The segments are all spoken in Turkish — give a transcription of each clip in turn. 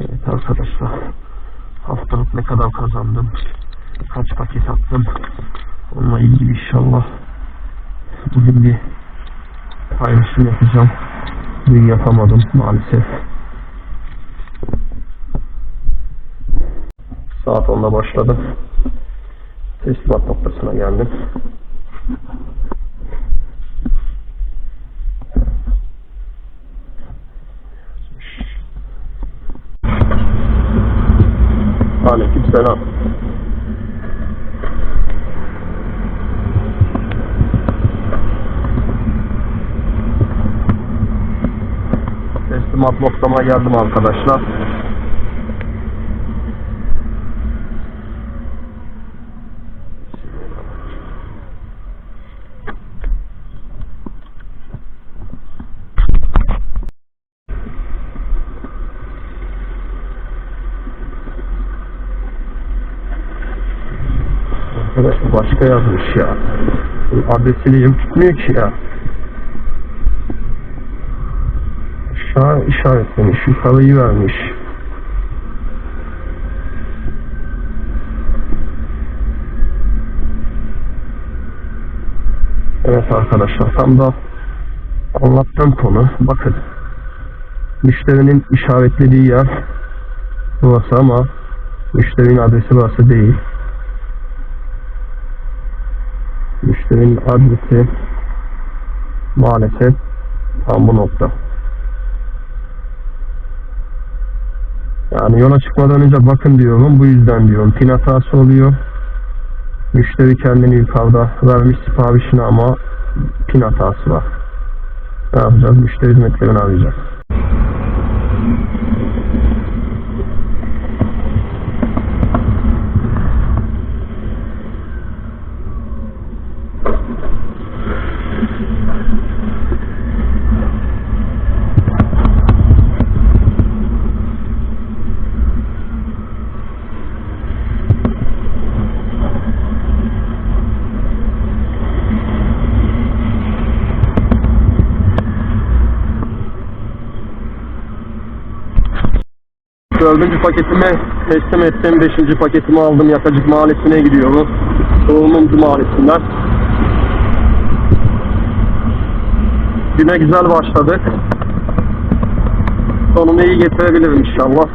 Evet arkadaşlar. Haftalık ne kadar kazandım? Kaç paket attım? Onunla ilgili inşallah bugün bir paylaşım yapacağım. Dün yapamadım maalesef. Saat 10'da başladım. Teslimat noktasına geldim. Selam. Teslimat noktama geldim arkadaşlar. Arkadaş bu başka yazmış ya. Bu Adresini yem tutmuyor ki ya. Aşağı işaretlemiş, yukarıyı vermiş. Evet arkadaşlar tam da anlattığım konu bakın müşterinin işaretlediği yer burası ama müşterinin adresi burası değil. Müşterinin adresi maalesef tam bu nokta. Yani yola çıkmadan önce bakın diyorum. Bu yüzden diyorum. Pin hatası oluyor. Müşteri kendini yukarıda vermiş siparişini ama pin hatası var. Ne yapacağız? Müşteri hizmetlerini arayacağız. Dördüncü paketimi teslim ettim. Beşinci paketimi aldım. Yakacık mahallesine gidiyorum. Doğumumcu mahallesinden. Güne güzel başladık. Sonunu iyi getirebilirim inşallah.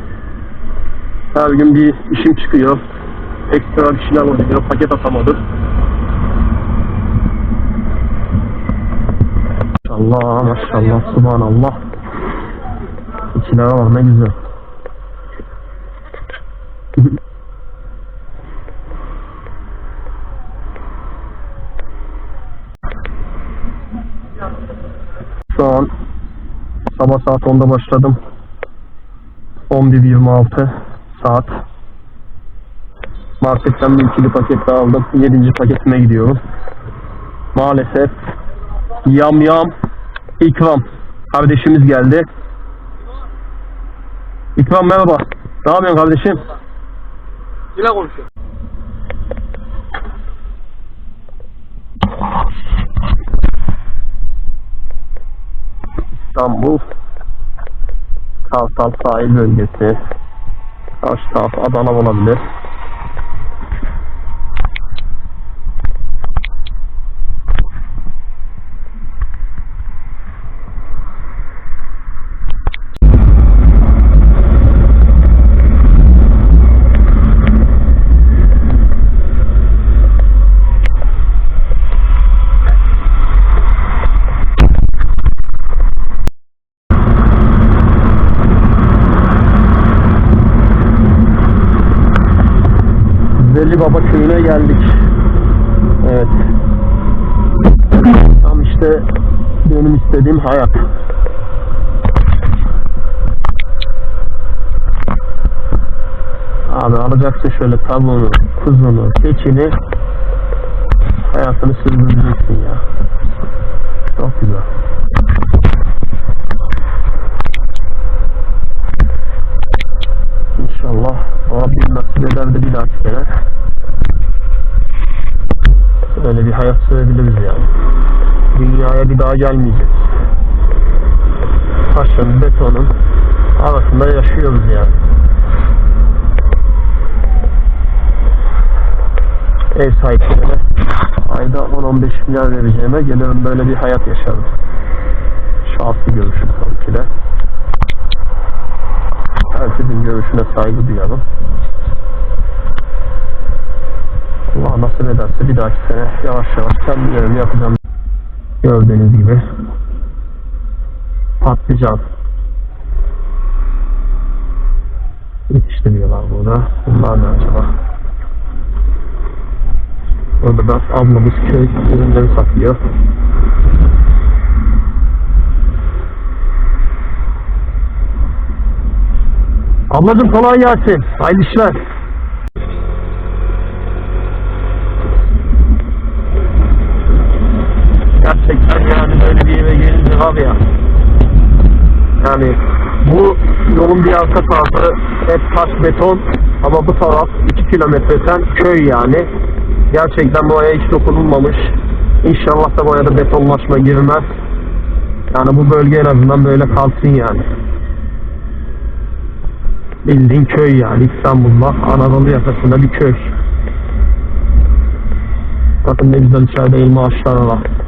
Her gün bir işim çıkıyor. Ekstra bir şeyler oluyor. Paket atamadım. Allah maşallah subhanallah. İçine var ne güzel. Şu an sabah saat 10'da başladım. 11.26 saat. Marketten bir ikili paket daha aldım. 7. paketime gidiyorum. Maalesef yam yam ikram kardeşimiz geldi. İkram merhaba. Ne yapıyorsun kardeşim? Yine konuşuyor. İstanbul Kartal sahil bölgesi karşı taraf Adana olabilir. Veli Baba köyüne geldik. Evet. Tam işte benim istediğim hayat. Abi alacaksın şöyle tavuğunu, kuzunu, keçini hayatını sürdüreceksin ya. Çok güzel. İnşallah Rabbim nasip eder de bir dahaki sene öyle bir hayat sürebiliriz yani. Dünyaya bir daha gelmeyeceğiz. Taşın, betonun arasında yaşıyoruz yani. Ev sahiplerine ayda 10-15 milyar vereceğime gelirim böyle bir hayat yaşarım. Şahsi görüşüm tabii ki de. Herkesin görüşüne saygı duyalım. Allah nasip ederse bir dahaki sene yavaş yavaş kendi evimi yapacağım. Gördüğünüz gibi patlıcan yetiştiriyorlar burada. Bunlar ne acaba? Orada da ablamız köy ürünleri satıyor. Ablacım kolay gelsin. Hayırlı işler. Yani bu yolun bir arka tarafı hep taş beton ama bu taraf 2 kilometreden köy yani. Gerçekten boya hiç dokunulmamış. İnşallah da boyada betonlaşma girmez. Yani bu bölge en azından böyle kalsın yani. Bildiğin köy yani İstanbul'da Anadolu yakasında bir köy. Bakın ne güzel içeride elma ağaçları var.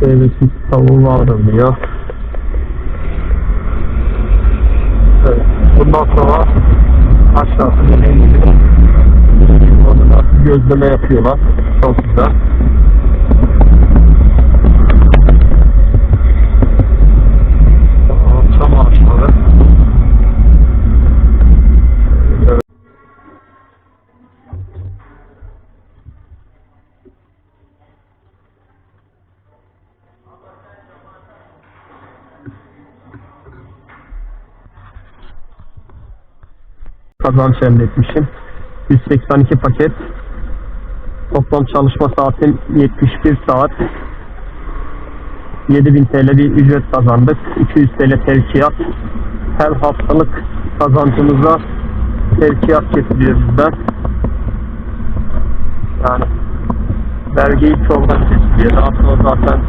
Çevresiz tavuğu vardır diyor. Evet. Bundan sonra aşağısı gözleme yapıyorlar. Çok güzel. Kazanç elde etmişim. 182 paket. Toplam çalışma saatim 71 saat. 7000 TL bir ücret kazandık. 200 TL tevkiyat. Her haftalık kazancımıza tevkiyat getiriyor bizden. Yani vergi ilk oradan kesiliyor. Sonra zaten